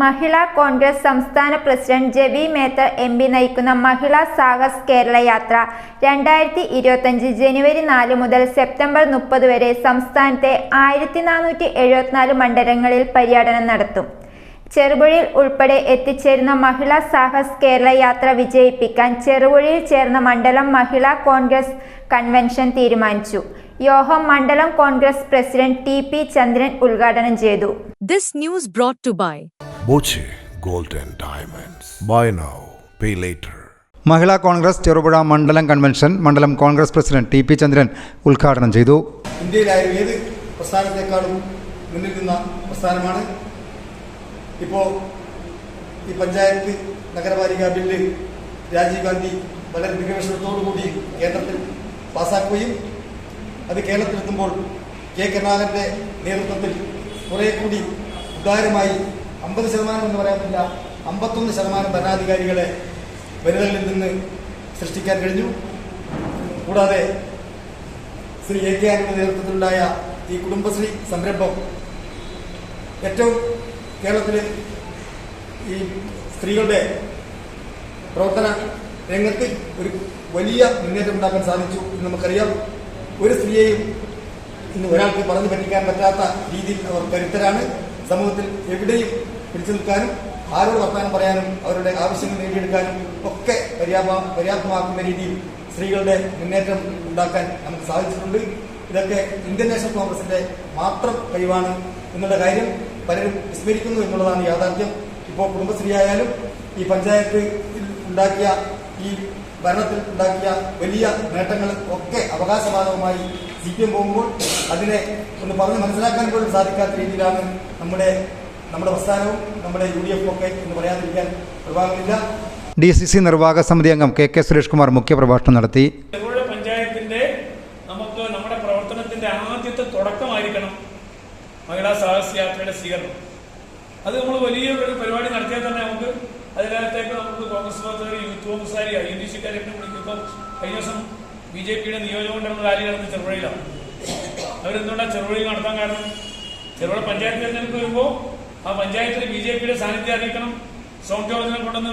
മഹിളാ കോൺഗ്രസ് സംസ്ഥാന president Jebi Mather M P നയിക്കുന്ന മഹിളാ സാഹസ് കേരള യാത്ര രണ്ടായിരത്തി ഇരുപത്തഞ്ച് ജനുവരി നാല് മുതൽ സെപ്റ്റംബർ മുപ്പത് വരെ സംസ്ഥാനത്തെ ആയിരത്തി നാനൂറ്റി എഴുപത്തിനാല് മണ്ഡലങ്ങളിൽ പര്യടനം നടത്തും. ചെറുപുഴയിൽ ഉൾപ്പെടെ എത്തിച്ചേരുന്ന മഹിളാ സാഹസ് കേരള യാത്ര വിജയിപ്പിക്കാൻ ചെറുപുഴയിൽ ചേർന്ന മണ്ഡലം മഹിളാ കോൺഗ്രസ് കൺവെൻഷൻ തീരുമാനിച്ചു. യോഹം മണ്ഡലം Congress president T P Chandran ഉദ്ഘാടനം ചെയ്തു. This news brought to by Boche gold and Diamonds. Buy now, pay later. Mahila Congress Cherupuzha മണ്ഡലം കൺവെൻഷൻ മണ്ഡലം Congress president T P Chandran ഉദ്ഘാടനം ചെയ്തു ഇന്ത്യയിലായാലും ഏത് പ്രസ്ഥാനത്തെക്കാളും മുന്നിൽ നിന്ന പ്രസ്ഥാനമാണ് ഇപ്പോൾ ഈ പഞ്ചായത്ത് നഗരപാലിക ബില്ല് രാജീവ് ഗാന്ധി വളരെ കൂടി കേന്ദ്രത്തിൽ പാസ്സാക്കുകയും അത് കേരളത്തിലെത്തുമ്പോൾ കെ കരുണാകരന്റെ നേതൃത്വത്തിൽ കുറേ കൂടി ഉദാരമായി അമ്പത് ശതമാനം എന്ന് പറയാൻ പറ്റില്ല അമ്പത്തൊന്ന് ശതമാനം ഭരണാധികാരികളെ വനിതകളിൽ നിന്ന് സൃഷ്ടിക്കാൻ കഴിഞ്ഞു. കൂടാതെ ശ്രീ എ കെ ആന്റണിയുടെ നേതൃത്വത്തിലുണ്ടായ ഈ കുടുംബശ്രീ സംരംഭം ഏറ്റവും കേരളത്തിലെ ഈ സ്ത്രീകളുടെ പ്രവർത്തന രംഗത്ത് ഒരു വലിയ മുന്നേറ്റം ഉണ്ടാക്കാൻ സാധിച്ചു എന്ന് നമുക്കറിയാം. ഒരു സ്ത്രീയെയും ഇന്ന് ഒരാൾക്ക് പറഞ്ഞു പറ്റിക്കാൻ പറ്റാത്ത രീതിയിൽ അവർ കരുത്തരാണ്. സമൂഹത്തിൽ എവിടെയും പിടിച്ചു നിൽക്കാനും ആരോട് വർത്താനം പറയാനും അവരുടെ ആവശ്യങ്ങൾ നേടിയെടുക്കാനും ഒക്കെ പര്യാപ്ത പര്യാപ്തമാക്കുന്ന രീതിയിൽ സ്ത്രീകളുടെ മുന്നേറ്റം ഉണ്ടാക്കാൻ നമുക്ക് സാധിച്ചിട്ടുണ്ട്. ഇതൊക്കെ ഇന്ത്യൻ നാഷണൽ കോൺഗ്രസിന്റെ മാത്രം കഴിവാണ് എന്നുള്ള കാര്യം പലരും വിസ്മരിക്കുന്നു എന്നുള്ളതാണ് യാഥാർത്ഥ്യം. ഇപ്പോൾ കുടുംബശ്രീ ആയാലും ഈ പഞ്ചായത്തിൽ ഉണ്ടാക്കിയ ഈ ഭരണത്തിൽ ഉണ്ടാക്കിയ വലിയ നേട്ടങ്ങൾ ഒക്കെ അവകാശവാദവുമായി സി പി എം പോകുമ്പോൾ അതിനെ ഒന്ന് പറഞ്ഞ് മനസ്സിലാക്കാൻ പോലും സാധിക്കാത്ത രീതിയിലാണ് നമ്മുടെ നമ്മുടെ പ്രസ്ഥാനവും നമ്മുടെ യു ഡി എഫും ഒക്കെ എന്ന് പറയാതിരിക്കാൻ പ്രഭാവമില്ല. ഡി സി സി നിർവാഹക സമിതി അംഗം കെ കെ സുരേഷ് കുമാർ മുഖ്യപ്രഭാഷണം നടത്തി. പഞ്ചായത്തിന്റെ നമുക്ക് നമ്മുടെ പ്രവർത്തനത്തിന്റെ ആദ്യത്തെ തുടക്കമായിരിക്കണം മഹിളാ സാഹസ യാത്രയുടെ സ്വീകരണം. അത് നമ്മൾ വലിയ ഒരു പരിപാടി നടത്തിയാൽ തന്നെ നമുക്ക് അതിനകത്തേക്ക് നമുക്ക് കോൺഗ്രസ് പ്രവർത്തകർ യൂത്ത് കോൺഗ്രസ്സുകാരി ഐ എൻ ഡി സിക്കാരൊക്കെ വിളിക്കുമ്പോൾ കഴിഞ്ഞ ദിവസം ബി ജെ പിയുടെ നിയോജകമണ്ഡലം റാലി നടന്ന് ചെറുപുഴയിലാണ്. അവരെന്തുകൊണ്ടാണ് ചെറുപുഴയിൽ നടത്താൻ കാരണം? ചെറുപുഴ പഞ്ചായത്ത് തിരഞ്ഞെടുപ്പ് വരുമ്പോൾ ആ പഞ്ചായത്തിൽ ബി ജെ പിയുടെ സാന്നിധ്യം അറിയിക്കണം. സോം കൊണ്ടുവന്ന്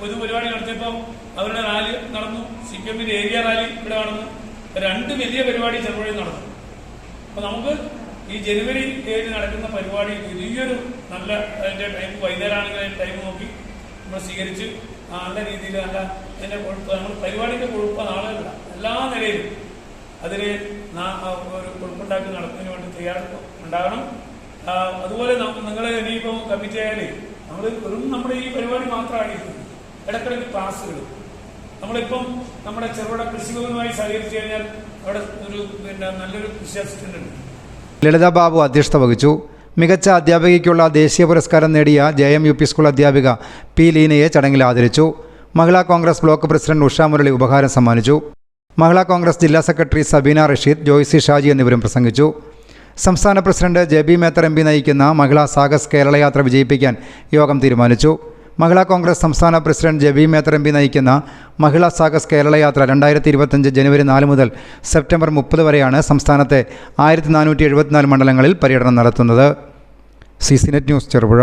പൊതുപരിപാടി നടത്തിയപ്പോൾ അവരുടെ റാലി നടന്നു. സി പി എമ്മിന്റെ ഏരിയ റാലി ഇവിടെ നടന്നു. രണ്ട് വലിയ പരിപാടി ചെറുപുഴയിൽ നടന്നു. അപ്പൊ നമുക്ക് ഈ ജനുവരി ഏഴ് നടക്കുന്ന പരിപാടി വലിയൊരു നല്ല അതിന്റെ ടൈം വൈകുന്നേരമാണെങ്കിൽ ടൈം നോക്കി നമ്മൾ സ്വീകരിച്ച് നല്ല രീതിയിൽ നല്ല അതിന്റെ കൊഴുപ്പ് നമ്മൾ പരിപാടിന്റെ കൊഴുപ്പ് ആളുകളല്ല. എല്ലാ നിലയിലും അതിന് ഒരു കൊഴുപ്പുണ്ടാക്കി നടത്തുന്നതിന് വേണ്ടി തയ്യാറെടുപ്പ് ഉണ്ടാകണം. അതുപോലെ നിങ്ങൾ ഇനിയിപ്പോൾ കമ്മിറ്റി ആയാൽ നമ്മൾ വെറും നമ്മുടെ ഈ പരിപാടി മാത്രമാണ് ഇടക്കിടക്ക് ക്ലാസ്സുകൾ നമ്മളിപ്പം നമ്മുടെ ചെറുകിട കൃഷിഭവനുമായി സഹകരിച്ചു കഴിഞ്ഞാൽ അവിടെ ഒരു പിന്നെ നല്ലൊരു കൃഷി അസിസ്റ്റന്റ് ഉണ്ട്. ലളിത ബാബു അധ്യക്ഷത വഹിച്ചു. മികച്ച അധ്യാപികയ്ക്കുള്ള ദേശീയ പുരസ്കാരം നേടിയ J M U P school അധ്യാപിക പി ലീനയെ ചടങ്ങിൽ ആദരിച്ചു. Mahila Congress block president Usha Murali ഉപഹാരം സമ്മാനിച്ചു. മഹിളാ കോൺഗ്രസ് ജില്ലാ സെക്രട്ടറി സബീന റഷീദ് ജോയ്സി ഷാജി എന്നിവരും പ്രസംഗിച്ചു. സംസ്ഥാന president Jebi Mather M P നയിക്കുന്ന മഹിളാ സാഗസ് കേരളയാത്ര വിജയിപ്പിക്കാൻ യോഗം തീരുമാനിച്ചു. മഹിളാ കോൺഗ്രസ് സംസ്ഥാന president Jebi Mather M P നയിക്കുന്ന മഹിളാ സാഗസ് കേരള യാത്ര രണ്ടായിരത്തി ഇരുപത്തഞ്ച് ജനുവരി നാല് മുതൽ സെപ്റ്റംബർ മുപ്പത് വരെയാണ് സംസ്ഥാനത്തെ ആയിരത്തി നാനൂറ്റി എഴുപത്തിനാല് മണ്ഡലങ്ങളിൽ പര്യടനം നടത്തുന്നത്. C net news Cherupuzha.